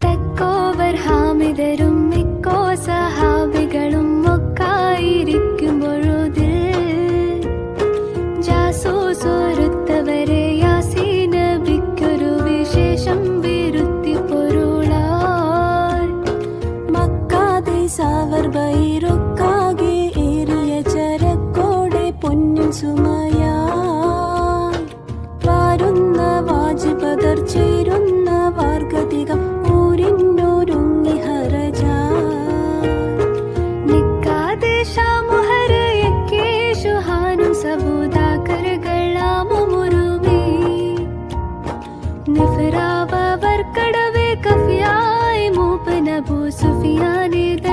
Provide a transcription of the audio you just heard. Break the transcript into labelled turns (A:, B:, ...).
A: തെക്കോവർ ഹാമിദരും മിക്കോ സഹാബികളും ഒക്കായിരിക്കുമ്പൊഴുതിൽ ജാസൂസൊരുത്തവരെ യാസീനബിക്കൊരു വിശേഷം വിരുത്തി പൊരുളാൽ
B: മക്കാദേശാവർ ബൈറൊക്കാകെ ഏറിയ ചരക്കോടെ പൊന്നിൻ സുമയാ
A: निरावार कडवे कफ्यानो सूिया ने